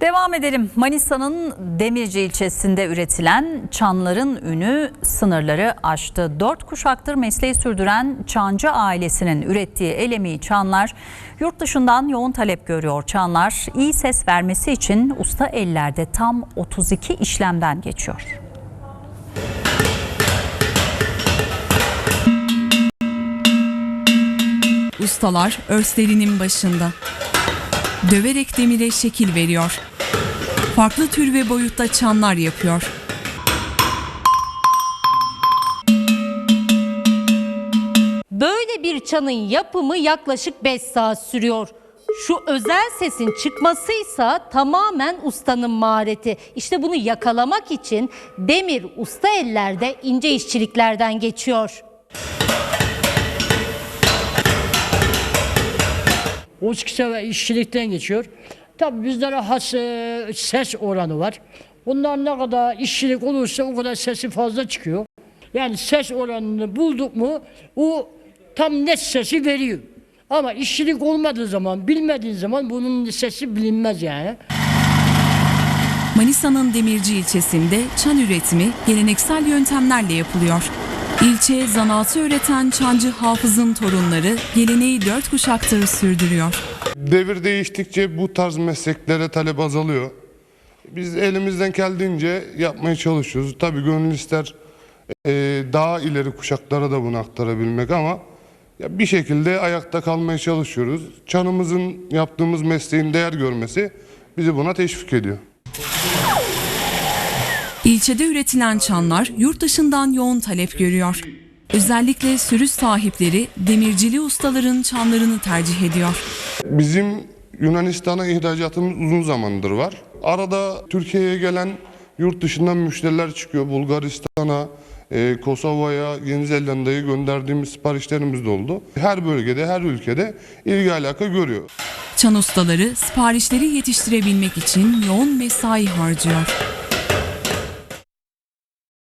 Devam edelim. Manisa'nın Demirci ilçesinde üretilen çanların ünü sınırları aştı. Dört kuşaktır mesleği sürdüren Çancı ailesinin ürettiği el emeği çanlar yurt dışından yoğun talep görüyor. Çanlar iyi ses vermesi için usta ellerde tam 32 işlemden geçiyor. Ustalar örslerinin başında. Döverek demire şekil veriyor. Farklı tür ve boyutta çanlar yapıyor. Böyle bir çanın yapımı yaklaşık 5 saat sürüyor. Şu özel sesin çıkmasıysa tamamen ustanın mahareti. İşte bunu yakalamak için demir usta ellerde ince işçiliklerden geçiyor. Uçkisa ve işçilikten geçiyor. Tabii bizlere has e, ses oranı var. Bunlar ne kadar işçilik olursa o kadar sesi fazla çıkıyor. Yani ses oranını bulduk mu o tam net sesi veriyor. Ama işçilik olmadığı zaman, bilmediğin zaman bunun sesi bilinmez yani. Manisa'nın Demirci ilçesinde çan üretimi geleneksel yöntemlerle yapılıyor. İlçe zanaatı öğreten Çancı Hafız'ın torunları geleneği dört kuşaktır sürdürüyor. Devir değiştikçe bu tarz mesleklere talep azalıyor. Biz elimizden geldiğince yapmaya çalışıyoruz. Tabii gönül ister eee, daha ileri kuşaklara da bunu aktarabilmek ama bir şekilde ayakta kalmaya çalışıyoruz. Çanımızın yaptığımız mesleğin değer görmesi bizi buna teşvik ediyor. İlçede üretilen çanlar yurt dışından yoğun talep görüyor. Özellikle sürüş sahipleri demircili ustaların çanlarını tercih ediyor. Bizim Yunanistan'a ihracatımız uzun zamandır var. Arada Türkiye'ye gelen yurt dışından müşteriler çıkıyor. Bulgaristan'a, e, Kosova'ya, Yeni Zelanda'ya gönderdiğimiz siparişlerimiz de oldu. Her bölgede, her ülkede ilgi alaka görüyor. Çan ustaları siparişleri yetiştirebilmek için yoğun mesai harcıyor.